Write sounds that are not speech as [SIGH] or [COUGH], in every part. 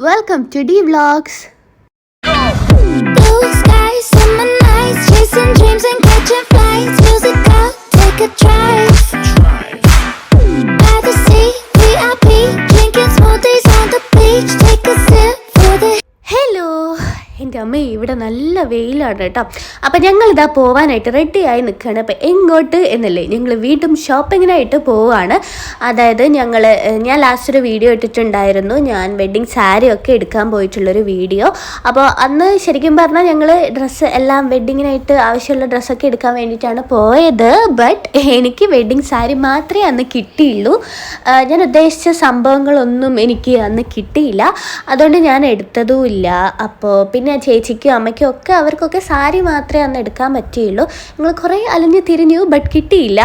Welcome to D Vlogs. Blue skies, summer nights, chasing dreams and catching flights. Music out, take a drive. By the sea, VIP, drinking smoothies on the beach. Take a sip for the hello. ഇവിടെ നല്ല വെയിലാണ് കേട്ടോ. ഞങ്ങൾ ഇതാ പോവാനായിട്ട് റെഡിയായി നിൽക്കുകയാണ് അപ്പം എങ്ങോട്ട് എന്നല്ലേ ഞങ്ങൾ വീണ്ടും ഷോപ്പിങ്ങിനായിട്ട് പോവുകയാണ് അതായത് ഞങ്ങൾ ഞാൻ ലാസ്റ്റ് ഒരു വീഡിയോ ഇട്ടിട്ടുണ്ടായിരുന്നു. ഞാൻ വെഡ്ഡിങ് സാരി ഒക്കെ എടുക്കാൻ പോയിട്ടുള്ളൊരു വീഡിയോ അപ്പോൾ അന്ന് ശരിക്കും പറഞ്ഞാൽ ഞങ്ങൾ ഡ്രസ്സ് എല്ലാം വെഡ്ഡിങ്ങിനായിട്ട് ആവശ്യമുള്ള ഡ്രസ്സൊക്കെ എടുക്കാൻ വേണ്ടിയിട്ടാണ് പോയത്. ബട്ട് എനിക്ക് വെഡ്ഡിങ് സാരി മാത്രമേ അന്ന് കിട്ടിയുള്ളൂ. ഞാൻ ഉദ്ദേശിച്ച സംഭവങ്ങളൊന്നും എനിക്ക് അന്ന് കിട്ടിയില്ല. അതുകൊണ്ട് ഞാൻ എടുത്തതുമില്ല അപ്പോൾ പിന്നെ ചേച്ചിക്കും അമ്മയ്ക്കും ഒക്കെ അവർക്കൊക്കെ സാരി മാത്രമേ അന്ന് എടുക്കാൻ പറ്റിയുള്ളൂ. ഞങ്ങൾ കുറേ അലഞ്ഞ് തിരിഞ്ഞു ബട്ട് കിട്ടിയില്ല.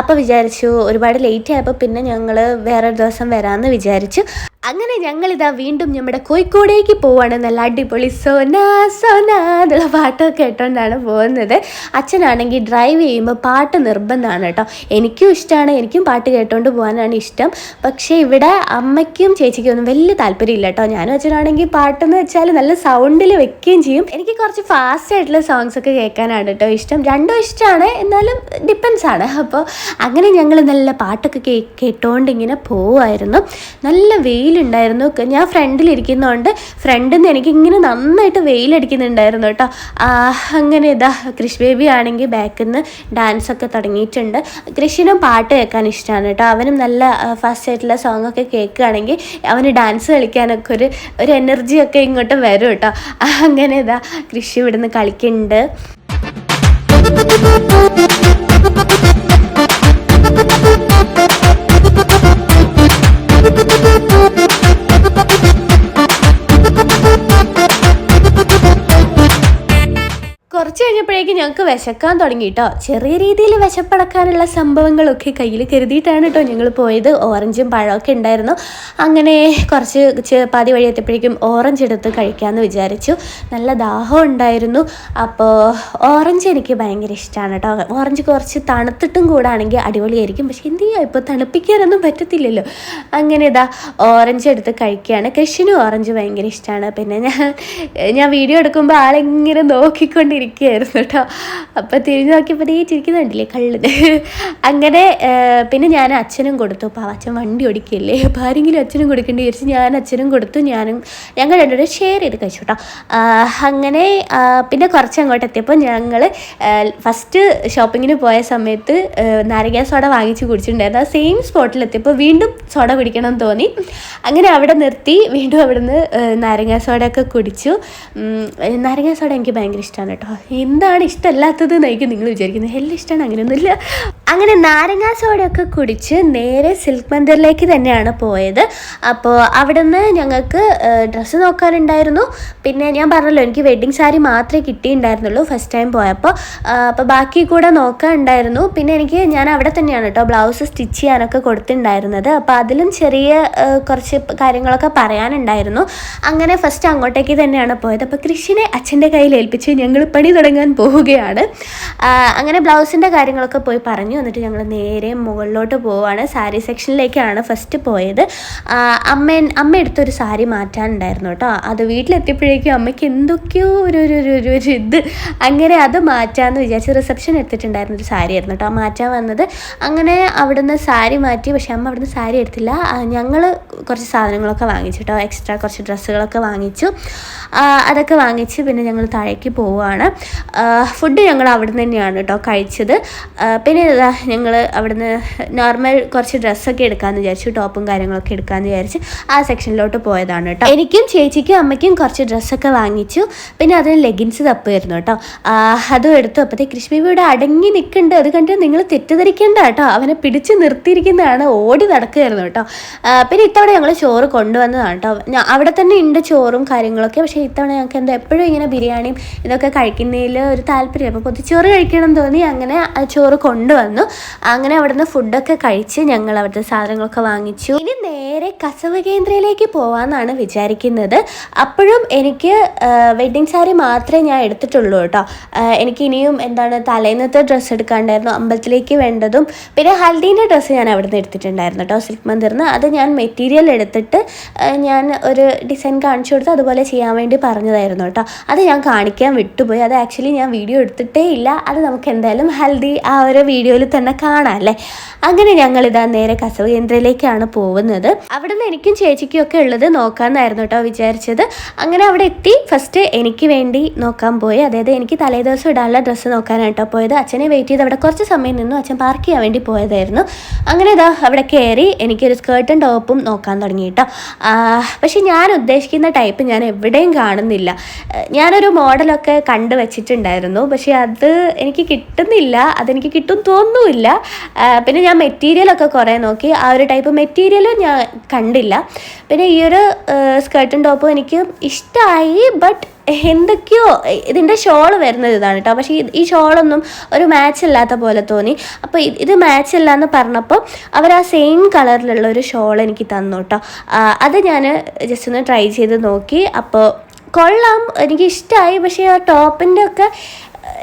അപ്പോൾ വിചാരിച്ചു ഒരുപാട് ലേറ്റ് ആയപ്പോൾ പിന്നെ ഞങ്ങൾ വേറെ ദിവസം വരാമെന്ന് വിചാരിച്ചു. അങ്ങനെ ഞങ്ങളിതാ വീണ്ടും നമ്മുടെ കോഴിക്കോടേക്ക് പോവാണ്. നല്ല അടിപൊളി സോന സോന എന്നുള്ള പാട്ടൊക്കെ കേട്ടോണ്ടാണ് പോകുന്നത്. അച്ഛനാണെങ്കിൽ ഡ്രൈവ് ചെയ്യുമ്പോൾ പാട്ട് നിർബന്ധമാണ് കേട്ടോ എനിക്കും ഇഷ്ടമാണ് എനിക്കും പാട്ട് കേട്ടോണ്ട് പോകാനാണ് ഇഷ്ടം. പക്ഷേ ഇവിടെ അമ്മയ്ക്കും ചേച്ചിക്കും ഒന്നും വലിയ താല്പര്യമില്ല കേട്ടോ ഞാനും അച്ഛനാണെങ്കിൽ പാട്ടെന്ന് വെച്ചാൽ നല്ല സൗണ്ടിൽ വെക്കുകയും ചെയ്യും. എനിക്ക് കുറച്ച് ഫാസ്റ്റ് ആയിട്ടുള്ള സോങ്സ് ഒക്കെ കേൾക്കാനാണ് കേട്ടോ ഇഷ്ടം. രണ്ടും ഇഷ്ടമാണ് എന്നാലും ഡിപ്പെൻസ് ആണ്. അപ്പോൾ അങ്ങനെ ഞങ്ങൾ നല്ല പാട്ടൊക്കെ കേട്ടോണ്ട് ഇങ്ങനെ പോവായിരുന്നു. നല്ല വെയിലുണ്ടായിരുന്നു ഞാൻ ഫ്രണ്ടിലിരിക്കുന്നതുകൊണ്ട് ഫ്രണ്ടിൽ നിന്ന് എനിക്ക് ഇങ്ങനെ നന്നായിട്ട് വെയിലടിക്കുന്നുണ്ടായിരുന്നു കേട്ടോ. അങ്ങനെ ഇതാ കൃഷ് ബേബി ആണെങ്കിൽ ബാക്കിൽ നിന്ന് ഡാൻസ് ഒക്കെ തുടങ്ങിയിട്ടുണ്ട്. കൃഷിനും പാട്ട് കേൾക്കാൻ ഇഷ്ടമാണ് കേട്ടോ. അവനും നല്ല ഫസ്റ്റ് ആയിട്ടുള്ള സോങ് ഒക്കെ കേൾക്കുകയാണെങ്കിൽ അവന് ഡാൻസ് കളിക്കാനൊക്കെ ഒരു ഒരു എനർജി ഒക്കെ ഇങ്ങോട്ട് വരും കേട്ടോ. അങ്ങനെ ഇതാ കൃഷി ഇവിടുന്ന് കളിക്കുന്നുണ്ട്. ഞങ്ങൾക്ക് വിശക്കാൻ തുടങ്ങി കേട്ടോ ചെറിയ രീതിയിൽ വിശപ്പടക്കാനുള്ള സംഭവങ്ങളൊക്കെ കയ്യിൽ കരുതിയിട്ടാണ് കേട്ടോ ഞങ്ങൾ പോയത്. ഓറഞ്ചും പഴമൊക്കെ ഉണ്ടായിരുന്നു. അങ്ങനെ കുറച്ച് പാതി വഴി എത്തിയപ്പോഴേക്കും ഓറഞ്ച് എടുത്ത് കഴിക്കാമെന്ന് വിചാരിച്ചു. നല്ല ദാഹം ഉണ്ടായിരുന്നു. അപ്പോൾ ഓറഞ്ച് എനിക്ക് ഭയങ്കര ഇഷ്ടമാണ് കേട്ടോ ഓറഞ്ച് കുറച്ച് തണുത്തിട്ടും കൂടാണെങ്കിൽ അടിപൊളിയായിരിക്കും. പക്ഷെ എന്ത് ചെയ്യാം? ഇപ്പോൾ തണുപ്പിക്കാനൊന്നും പറ്റത്തില്ലല്ലോ. അങ്ങനെ ഇതാ ഓറഞ്ച് എടുത്ത് കഴിക്കുകയാണ്. കൃഷിനും ഓറഞ്ച് ഭയങ്കര ഇഷ്ടമാണ്. പിന്നെ ഞാൻ ഞാൻ വീഡിയോ എടുക്കുമ്പോൾ ആളിങ്ങനെ നോക്കിക്കൊണ്ടിരിക്കുകയായിരുന്നു കേട്ടോ അപ്പോൾ തിരിഞ്ഞു നോക്കിയപ്പോൾ ഈ ചിരിക്കുന്നുണ്ടല്ലേ കള്ള്? അങ്ങനെ പിന്നെ ഞാൻ അച്ഛനും കൊടുത്തു. അപ്പോൾ അച്ഛൻ വണ്ടി ഓടിക്കില്ലേ? അപ്പോൾ ആരെങ്കിലും അച്ഛനും കൊടുക്കേണ്ടി വിചാരിച്ച് ഞാൻ അച്ഛനും കൊടുത്തു. ഞാനും ഞങ്ങൾ രണ്ടുപേരും ഷെയർ ചെയ്ത് കഴിച്ചു കേട്ടോ അങ്ങനെ പിന്നെ കുറച്ച് അങ്ങോട്ട് എത്തിയപ്പോൾ ഞങ്ങൾ ഫസ്റ്റ് ഷോപ്പിങ്ങിന് പോയ സമയത്ത് നാരങ്ങ സോഡ വാങ്ങിച്ച് കുടിച്ചിട്ടുണ്ടായിരുന്നു. ആ സെയിം സ്പോട്ടിലെത്തിയപ്പോൾ വീണ്ടും സോഡ കുടിക്കണം എന്ന് തോന്നി. അങ്ങനെ അവിടെ നിർത്തി വീണ്ടും അവിടുന്ന് നാരങ്ങ സോഡ ഒക്കെ കുടിച്ചു. നാരങ്ങ സോഡ എനിക്ക് ഭയങ്കര ഇഷ്ടമാണ് കേട്ടോ എന്താണ് ഇഷ്ടമല്ലാത്തത് എന്നായിരിക്കും നിങ്ങൾ വിചാരിക്കുന്നത്. എല്ലാം ഇഷ്ടമാണ് അങ്ങനെയൊന്നുമില്ല. അങ്ങനെ നാരങ്ങാ സോഡയൊക്കെ കുടിച്ച് നേരെ സിൽക്ക് മന്ദിറിലേക്ക് തന്നെയാണ് പോയത്. അപ്പോൾ അവിടെ നിന്ന് ഞങ്ങൾക്ക് ഡ്രസ്സ് നോക്കാനുണ്ടായിരുന്നു. പിന്നെ ഞാൻ പറഞ്ഞല്ലോ എനിക്ക് വെഡ്ഡിങ് സാരി മാത്രമേ കിട്ടിയിട്ടുണ്ടായിരുന്നുള്ളൂ ഫസ്റ്റ് ടൈം പോയപ്പോൾ. അപ്പോൾ ബാക്കി കൂടെ നോക്കാനുണ്ടായിരുന്നു. പിന്നെ എനിക്ക് ഞാൻ അവിടെ തന്നെയാണ് കേട്ടോ ബ്ലൗസ് സ്റ്റിച്ച് ചെയ്യാനൊക്കെ കൊടുത്തിട്ടുണ്ടായിരുന്നത്. അപ്പോൾ അതിലും ചെറിയ കുറച്ച് കാര്യങ്ങളൊക്കെ പറയാനുണ്ടായിരുന്നു. അങ്ങനെ ഫസ്റ്റ് അങ്ങോട്ടേക്ക് തന്നെയാണ് പോയത്. അപ്പോൾ കൃഷിനെ അച്ഛന്റെ കയ്യിൽ ഏൽപ്പിച്ച് ഞങ്ങൾ പണി തുടങ്ങാൻ പോവുകയാണ്. അങ്ങനെ ബ്ലൗസിന്റെ കാര്യങ്ങളൊക്കെ പോയി പറഞ്ഞു. എന്നിട്ട് ഞങ്ങൾ നേരെ മുകളിലോട്ട് പോവാണ്. സാരി സെക്ഷനിലേക്കാണ് ഫസ്റ്റ് പോയത്. അമ്മ അമ്മ എടുത്തൊരു സാരി മാറ്റാനുണ്ടായിരുന്നു കേട്ടോ. അത് വീട്ടിലെത്തിയപ്പോഴേക്കും അമ്മയ്ക്ക് എന്തൊക്കെയോ ഒരു ഒരു ഒരു ഒരു ഒരു ഇത്. അങ്ങനെ അത് മാറ്റാമെന്ന് വിചാരിച്ച് റിസപ്ഷൻ എടുത്തിട്ടുണ്ടായിരുന്ന ഒരു സാരി ആയിരുന്നു കേട്ടോ മാറ്റാൻ വന്നത്. അങ്ങനെ അവിടുന്ന് സാരി മാറ്റി. പക്ഷെ അമ്മ അവിടുന്ന് സാരി എടുത്തില്ല. ഞങ്ങൾ കുറച്ച് സാധനങ്ങളൊക്കെ വാങ്ങിച്ചു കേട്ടോ. എക്സ്ട്രാ കുറച്ച് ഡ്രസ്സുകളൊക്കെ വാങ്ങിച്ചു. അതൊക്കെ വാങ്ങിച്ച് പിന്നെ ഞങ്ങൾ താഴേക്ക് പോവുകയാണ് ഫുഡ് ഞങ്ങൾ അവിടുന്ന് തന്നെയാണ് കേട്ടോ കഴിച്ചത്. പിന്നെ ഞങ്ങൾ അവിടുന്ന് നോർമൽ കുറച്ച് ഡ്രസ്സൊക്കെ എടുക്കാമെന്ന് വിചാരിച്ചു ടോപ്പും കാര്യങ്ങളൊക്കെ എടുക്കാമെന്ന് വിചാരിച്ച് ആ സെക്ഷനിലോട്ട് പോയതാണ് കേട്ടോ എനിക്കും ചേച്ചിക്കും അമ്മയ്ക്കും കുറച്ച് ഡ്രസ്സൊക്കെ വാങ്ങിച്ചു. പിന്നെ അതിന് ലെഗിൻസ് തപ്പുമായിരുന്നു കേട്ടോ അതും എടുത്തു. അപ്പോഴത്തെ കൃഷ്ണ ഇവിടെ അടങ്ങി നിൽക്കുന്നുണ്ട്. അത് കണ്ടിട്ട് നിങ്ങൾ തെറ്റിദ്ധരിക്കേണ്ട കേട്ടോ അവനെ പിടിച്ച് നിർത്തിയിരിക്കുന്നതാണ് ഓടി നടക്കുകയായിരുന്നു കേട്ടോ പിന്നെ ഇത്തവണ ഞങ്ങൾ ചോറ് കൊണ്ടുവന്നതാണ് കേട്ടോ അവിടെ തന്നെ ഉണ്ട് ചോറും കാര്യങ്ങളൊക്കെ. പക്ഷേ ഇത്തവണ ഞങ്ങൾക്ക് എന്താ എപ്പോഴും ഇങ്ങനെ ബിരിയാണിയും ഇതൊക്കെ കഴിക്കുന്നതിൽ ഒരു താല്പര്യം അപ്പോൾ പൊതിച്ചോറ് കഴിക്കണം തോന്നി അങ്ങനെ ആ ചോറ് കൊണ്ടുവന്നു. വന്നു അങ്ങനെ അവിടുന്ന് ഫുഡൊക്കെ കഴിച്ച് ഞങ്ങൾ അവിടുത്തെ സാധനങ്ങളൊക്കെ വാങ്ങിച്ചു. ഇനി നേരെ കസവ് കേന്ദ്രയിലേക്ക് പോവാന്നാണ് വിചാരിക്കുന്നത്. അപ്പോഴും എനിക്ക് വെഡ്ഡിങ് സാരി മാത്രമേ ഞാൻ എടുത്തിട്ടുള്ളൂ കേട്ടോ. എനിക്ക് ഇനിയും എന്താണ് തലേന്നത്തെ ഡ്രസ്സ് എടുക്കാണ്ടായിരുന്നു അമ്പലത്തിലേക്ക് വേണ്ടതും. പിന്നെ ഹൽദീന്റെ ഡ്രസ്സ് ഞാൻ അവിടെ നിന്ന് എടുത്തിട്ടുണ്ടായിരുന്നു കേട്ടോ സിൽക്ക് മന്ദിറിന് അത് ഞാൻ മെറ്റീരിയൽ എടുത്തിട്ട് ഞാൻ ഒരു ഡിസൈൻ കാണിച്ചു കൊടുത്ത് അതുപോലെ ചെയ്യാൻ വേണ്ടി പറഞ്ഞതായിരുന്നു കേട്ടോ. അത് ഞാൻ കാണിക്കാൻ വിട്ടുപോയി. അത് ആക്ച്വലി ഞാൻ വീഡിയോ എടുത്തിട്ടേ ഇല്ല. അത് നമുക്ക് എന്തായാലും ഹൽദി ആ ഒരു വീഡിയോയിൽ തന്നെ കാണാം അല്ലേ? അങ്ങനെ ഞങ്ങൾ ഇതാ നേരെ കസവ് കേന്ദ്രയിലേക്കാണ് പോകുന്നത്. അവിടെ നിന്ന് എനിക്കും ചേച്ചിക്കും ഒക്കെ ഉള്ളത് നോക്കാമെന്നായിരുന്നു കേട്ടോ വിചാരിച്ചത്. അങ്ങനെ അവിടെ എത്തി. ഫസ്റ്റ് എനിക്ക് വേണ്ടി നോക്കാൻ പോയി. അതായത് എനിക്ക് തലേദിവസം ഇടാനുള്ള ഡ്രസ്സ് നോക്കാനായിട്ടോ പോയത്. അച്ഛനെ വെയിറ്റ് ചെയ്ത് അവിടെ കുറച്ച് സമയം നിന്നു. അച്ഛൻ പാർക്ക് ചെയ്യാൻ വേണ്ടി പോയതായിരുന്നു. അങ്ങനെ ഇതാ അവിടെ കയറി എനിക്കൊരു സ്കേർട്ടും ടോപ്പും നോക്കാൻ തുടങ്ങി കേട്ടോ. പക്ഷേ ഞാൻ ഉദ്ദേശിക്കുന്ന ടൈപ്പ് ഞാൻ എവിടെയും കാണുന്നില്ല. ഞാനൊരു മോഡലൊക്കെ കണ്ടു വെച്ചിട്ടുണ്ടായിരുന്നു. പക്ഷെ അത് എനിക്ക് കിട്ടുന്നില്ല. അതെനിക്ക് കിട്ടും തോന്നുന്നില്ല. പിന്നെ ഞാൻ മെറ്റീരിയലൊക്കെ കുറേ നോക്കി. ആ ഒരു ടൈപ്പ് മെറ്റീരിയലും ഞാൻ കണ്ടില്ല. പിന്നെ ഈ ഒരു സ്കേർട്ടും ടോപ്പും എനിക്ക് ഇഷ്ടമായി ബട്ട് എന്തൊക്കെയോ ഇതിന്റെ ഷോൾ വരുന്നത് ഇതാണ് കേട്ടോ പക്ഷേ ഈ- ഷോളൊന്നും ഒരു മാച്ച് ഇല്ലാത്ത പോലെ തോന്നി. അപ്പോൾ ഇത് മാച്ച് ഇല്ല എന്ന് പറഞ്ഞപ്പോൾ അവർ ആ സെയിം കളറിലുള്ള ഒരു ഷോൾ എനിക്ക് തന്നു കേട്ടോ അത് ഞാൻ ജസ്റ്റ് ഒന്ന് ട്രൈ ചെയ്ത് നോക്കി. അപ്പോൾ കൊള്ളാം. എനിക്ക് ഇഷ്ടമായി പക്ഷേ ആ ടോപ്പിന്റെ ഒക്കെ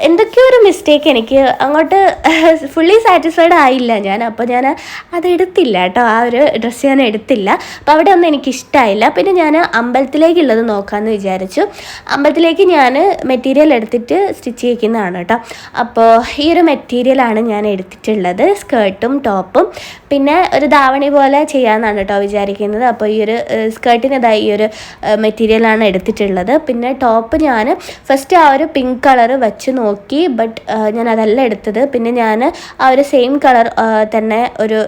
എന്തൊക്കെയോ ഒരു മിസ്റ്റേക്ക് എനിക്ക് അങ്ങോട്ട് [LAUGHS] ഫുള്ളി സാറ്റിസ്ഫൈഡ് ആയില്ല ഞാൻ. അപ്പോൾ ഞാൻ അത് എടുത്തില്ല കേട്ടോ. ആ ഒരു ഡ്രസ്സ് ഞാൻ എടുത്തില്ല. അപ്പോൾ അവിടെ ഒന്നും എനിക്ക് ഇഷ്ടമായില്ല പിന്നെ ഞാൻ അമ്പലത്തിലേക്കുള്ളത് നോക്കാമെന്ന് വിചാരിച്ചു. അമ്പലത്തിലേക്ക് ഞാൻ മെറ്റീരിയൽ എടുത്തിട്ട് സ്റ്റിച്ച് ചെയ്യിക്കുന്നതാണ് കേട്ടോ. അപ്പോൾ ഈ ഒരു മെറ്റീരിയലാണ് ഞാൻ എടുത്തിട്ടുള്ളത്. സ്കേർട്ടും ടോപ്പും പിന്നെ ഒരു ധാവണി പോലെ ചെയ്യാമെന്നാണ് കേട്ടോ വിചാരിക്കുന്നത്. അപ്പോൾ ഈ ഒരു സ്കേർട്ടിന് ഇതാ ഈ ഒരു മെറ്റീരിയലാണ് എടുത്തിട്ടുള്ളത്. പിന്നെ ടോപ്പ് ഞാൻ ഫസ്റ്റ് ആ ഒരു പിങ്ക് കളർ വെച്ച് നോക്കി ബട്ട് ഞാൻ അതല്ല എടുത്തത്. പിന്നെ ഞാൻ ആ ഒരു സെയിം കളർ തന്നെ ഒരു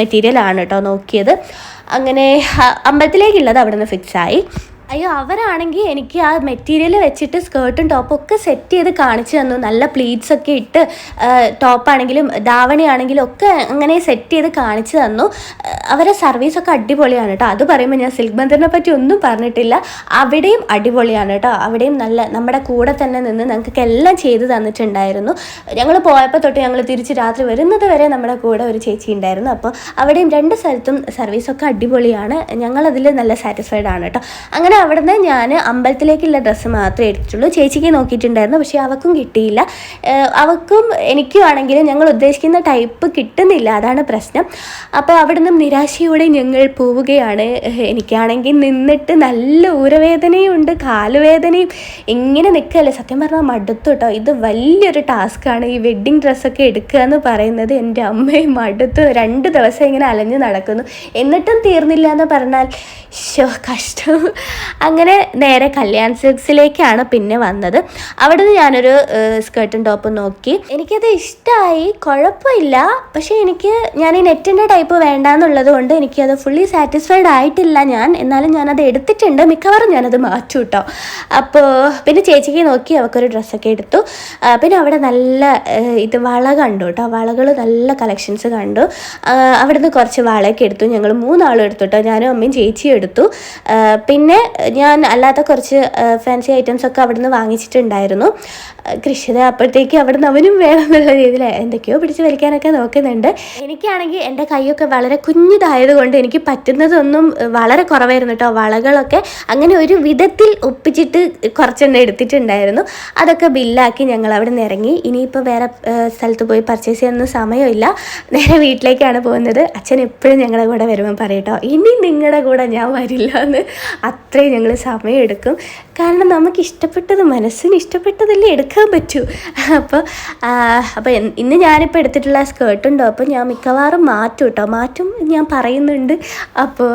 മെറ്റീരിയലാണ് കേട്ടോ നോക്കിയത്. അങ്ങനെ അമ്പലത്തിലേക്കുള്ളത് അവിടെ നിന്ന് ഫിക്സായി അയ്യോ അവരാണെങ്കിൽ എനിക്ക് ആ മെറ്റീരിയൽ വെച്ചിട്ട് സ്കേർട്ടും ടോപ്പും ഒക്കെ സെറ്റ് ചെയ്ത് കാണിച്ചു തന്നു. നല്ല പ്ലീറ്റ്സ് ഒക്കെ ഇട്ട് ടോപ്പാണെങ്കിലും ധാവണിയാണെങ്കിലും ഒക്കെ അങ്ങനെ സെറ്റ് ചെയ്ത് കാണിച്ചു തന്നു. അവരെ സർവീസ് ഒക്കെ അടിപൊളിയാണ് കേട്ടോ. അത് പറയുമ്പോൾ ഞാൻ സിൽക്ക് ബന്ധറിനെ പറ്റി ഒന്നും പറഞ്ഞിട്ടില്ല. അവിടെയും അടിപൊളിയാണ് കേട്ടോ. അവിടെയും നല്ല നമ്മുടെ കൂടെ തന്നെ നിന്ന് ഞങ്ങൾക്ക് എല്ലാം ചെയ്ത് തന്നിട്ടുണ്ടായിരുന്നു. ഞങ്ങൾ പോയപ്പോൾ തൊട്ട് ഞങ്ങൾ തിരിച്ച് രാത്രി വരുന്നത് വരെ നമ്മുടെ കൂടെ ഒരു ചേച്ചി ഉണ്ടായിരുന്നു. അപ്പോൾ അവിടെയും രണ്ട് സ്ഥലത്തും സർവീസൊക്കെ അടിപൊളിയാണ്. ഞങ്ങളതിൽ നല്ല സാറ്റിസ്ഫൈഡ് ആണ് കേട്ടോ. അങ്ങനെ അവിടുന്ന് ഞാൻ അമ്പലത്തിലേക്കുള്ള ഡ്രസ്സ് മാത്രമേ എടുത്തിട്ടുള്ളൂ. ചേച്ചിക്ക് നോക്കിയിട്ടുണ്ടായിരുന്നു പക്ഷേ അവക്കും കിട്ടിയില്ല. അവക്കും എനിക്കും ആണെങ്കിലും ഞങ്ങൾ ഉദ്ദേശിക്കുന്ന ടൈപ്പ് കിട്ടുന്നില്ല. അതാണ് പ്രശ്നം. അപ്പോൾ അവിടുന്ന് നിരാശയോടെ ഞങ്ങൾ പോവുകയാണ്. എനിക്കാണെങ്കിൽ നിന്നിട്ട് നല്ല ഊരവേദനയും ഉണ്ട് കാലുവേദനയും ഇങ്ങനെ നിൽക്കല്ലേ സത്യം പറഞ്ഞാൽ മടുത്തു കേട്ടോ. ഇത് വലിയൊരു ടാസ്ക്കാണ്. ഈ വെഡ്ഡിങ് ഡ്രസ്സൊക്കെ എടുക്കുക എന്ന് പറയുന്നത് എന്റെ അമ്മയും മടുത്തു. രണ്ട് ദിവസം ഇങ്ങനെ അലഞ്ഞ് നടക്കുന്നു. എന്നിട്ടും തീർന്നില്ല എന്ന് പറഞ്ഞാൽ ശോ കഷ്ടം. അങ്ങനെ നേരെ കല്യാൺ സിൽക്സിലേക്കാണ് പിന്നെ വന്നത്. അവിടെ അവിടുന്ന് ഞാനൊരു സ്കേർട്ടും ടോപ്പും നോക്കി. എനിക്കത് ഇഷ്ടമായി കുഴപ്പമില്ല. പക്ഷേ എനിക്ക് ഞാൻ ഈ നെറ്റിന്റെ ടൈപ്പ് വേണ്ടാന്നുള്ളത് കൊണ്ട് എനിക്കത് ഫുള്ളി സാറ്റിസ്ഫൈഡ് ആയിട്ടില്ല ഞാൻ. എന്നാലും ഞാനത് എടുത്തിട്ടുണ്ട്. മിക്കവാറും ഞാനത് മാറ്റും കേട്ടോ അപ്പോൾ പിന്നെ ചേച്ചിക്ക് നോക്കി അവൾക്കൊരു ഡ്രസ്സൊക്കെ എടുത്തു. പിന്നെ അവിടെ നല്ല ഇത് വള കണ്ടു കേട്ടോ വളകൾ നല്ല കളക്ഷൻസ് കണ്ടു. അവിടുന്ന് കുറച്ച് വളയൊക്കെ എടുത്തു. ഞങ്ങൾ മൂന്നാളും എടുത്തു കേട്ടോ ഞാനും അമ്മയും ചേച്ചിയും എടുത്തു. പിന്നെ ഞാൻ അല്ലാത്ത കുറച്ച് ഫാൻസി ഐറ്റംസ് ഒക്കെ അവിടെ അവിടുന്ന് വാങ്ങിച്ചിട്ടുണ്ടായിരുന്നു. കൃഷിത അപ്പോഴത്തേക്ക് നിന്ന് അവനും വേണം എന്നുള്ള രീതിയിൽ എന്തൊക്കെയോ പിടിച്ച് വലിക്കാനൊക്കെ നോക്കുന്നുണ്ട്. എനിക്കാണെങ്കിൽ എന്റെ കൈയൊക്കെ വളരെ കുഞ്ഞിതായതുകൊണ്ട് എനിക്ക് പറ്റുന്നതൊന്നും വളരെ കുറവായിരുന്നു കേട്ടോ. വളകളൊക്കെ അങ്ങനെ ഒരു വിധത്തിൽ ഒപ്പിച്ചിട്ട് കുറച്ചെണ്ണം എടുത്തിട്ടുണ്ടായിരുന്നു. അതൊക്കെ ബില്ലാക്കി ഞങ്ങൾ അവിടെ നിന്ന് ഇറങ്ങി. ഇനിയിപ്പോൾ വേറെ സ്ഥലത്ത് പോയി പർച്ചേസ് ചെയ്യാനൊന്നും സമയമില്ല. നേരെ വീട്ടിലേക്കാണ് പോകുന്നത്. അച്ഛൻ എപ്പോഴും ഞങ്ങളുടെ കൂടെ വരുമ്പോൾ പറയട്ടോ ഇനി നിങ്ങളുടെ കൂടെ ഞാൻ വരില്ല എന്ന് അത്രയും ഞങ്ങൾ സമയമെടുക്കും. കാരണം നമുക്ക് ഇഷ്ടപ്പെട്ടത് മനസ്സിന് ഇഷ്ടപ്പെട്ടതല്ലേ എടുക്കാൻ പറ്റൂ. അപ്പോൾ അപ്പോൾ ഇന്ന് ഞാനിപ്പോൾ എടുത്തിട്ടുള്ള സ്കേർട്ടുണ്ടോ അപ്പോൾ ഞാൻ മിക്കവാറും മാറ്റും കേട്ടോ മാറ്റും ഞാൻ പറയുന്നുണ്ട്. അപ്പോൾ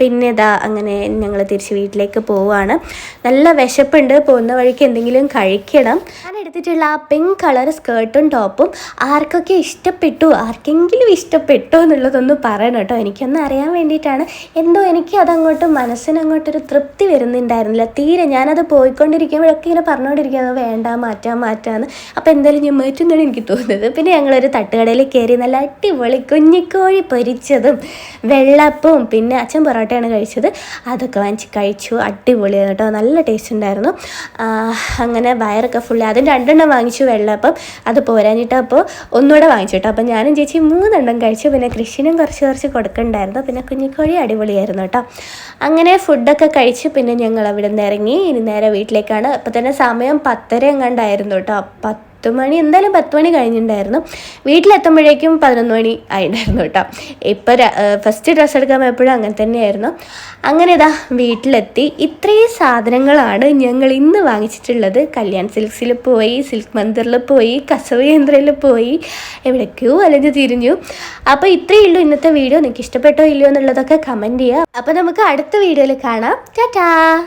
പിന്നെ ഇതാ അങ്ങനെ ഞങ്ങൾ തിരിച്ച് വീട്ടിലേക്ക് പോവുകയാണ് നല്ല വിശപ്പുണ്ട്. പോകുന്ന വഴിക്ക് എന്തെങ്കിലും കഴിക്കണം. ഞാൻ എടുത്തിട്ടുള്ള ആ പിങ്ക് കളർ സ്കേർട്ടും ടോപ്പും ആർക്കൊക്കെ ഇഷ്ടപ്പെട്ടു? ആർക്കെങ്കിലും ഇഷ്ടപ്പെട്ടോ എന്നുള്ളതൊന്ന് പറയണം കേട്ടോ എനിക്കൊന്ന് അറിയാൻ വേണ്ടിയിട്ടാണ്. എന്തോ എനിക്ക് അതങ്ങോട്ട് മനസ്സിനങ്ങോട്ടൊരു തൃപ്തി വരുന്നുണ്ടായിരുന്നില്ല. തീരെ ഞാനത് പോയിക്കൊണ്ടിരിക്കുമ്പോഴൊക്കെ ഇങ്ങനെ പറഞ്ഞുകൊണ്ടിരിക്കുന്നത് വേണ്ട മാറ്റാം മാറ്റാന്ന്. അപ്പോൾ എന്തായാലും ഞാൻ മാറ്റുന്നതാണ് എനിക്ക് തോന്നുന്നത്. പിന്നെ ഞങ്ങളൊരു തട്ടുകടയിൽ കയറി നല്ല അടിപൊളി കുഞ്ഞിക്കു കുഞ്ഞിക്കോഴി പൊരിച്ചതും വെള്ളപ്പവും പിന്നെ അച്ഛൻ പൊറോട്ടയാണ് കഴിച്ചത്. അതൊക്കെ വാങ്ങിച്ച് കഴിച്ചു. അടിപൊളി കേട്ടോ. നല്ല ടേസ്റ്റ് ഉണ്ടായിരുന്നു. അങ്ങനെ വയറൊക്കെ ഫുള്ള് അതിന് രണ്ടെണ്ണം വാങ്ങിച്ചു വെള്ളപ്പം. അത് പോരാഞ്ഞിട്ട് അപ്പോൾ ഒന്നുകൂടെ വാങ്ങിച്ചു കേട്ടോ. അപ്പം ഞാനും ചേച്ചി മൂന്നെണ്ണം കഴിച്ചു. പിന്നെ കൃഷിനും കുറച്ച് കുറച്ച് കൊടുക്കണ്ടായിരുന്നു. പിന്നെ കുഞ്ഞിക്കോഴി അടിപൊളിയായിരുന്നു കേട്ടോ. അങ്ങനെ ഫുഡൊക്കെ കഴിച്ച് പിന്നെ ഞങ്ങൾ അവിടെ നിന്ന് ഇറങ്ങി. ഇനി നേരെ വീട്ടിലേക്കാണ്. അപ്പോൾ തന്നെ സമയം പത്തര എങ്ങാണ്ടായിരുന്നു കേട്ടോ. പത്ത് മണി എന്തായാലും പത്ത് മണി കഴിഞ്ഞിട്ടുണ്ടായിരുന്നു. വീട്ടിലെത്തുമ്പോഴേക്കും പതിനൊന്ന് മണി ആയിട്ടുണ്ടായിരുന്നു കേട്ടോ. ഇപ്പോൾ ഫസ്റ്റ് ഡ്രസ്സ് എടുക്കാൻ പോയപ്പോഴും അങ്ങനെ തന്നെയായിരുന്നു. അങ്ങനെ ഇതാ വീട്ടിലെത്തി. ഇത്രയും സാധനങ്ങളാണ് ഞങ്ങൾ ഇന്ന് വാങ്ങിച്ചിട്ടുള്ളത്. കല്യാൺ സിൽക്സിൽ പോയി സിൽക്ക് മന്ദിറിൽ പോയി കസവ് കേന്ദ്രയിൽ പോയി എവിടേക്കോ അലഞ്ഞു തിരിഞ്ഞു. അപ്പോൾ ഇത്രയേ ഉള്ളൂ ഇന്നത്തെ വീഡിയോ. നിങ്ങൾക്ക് ഇഷ്ടപ്പെട്ടോ ഇല്ലയോ എന്നുള്ളതൊക്കെ കമന്റ് ചെയ്യുക. അപ്പോൾ നമുക്ക് അടുത്ത വീഡിയോയിൽ കാണാം. ടാറ്റാ!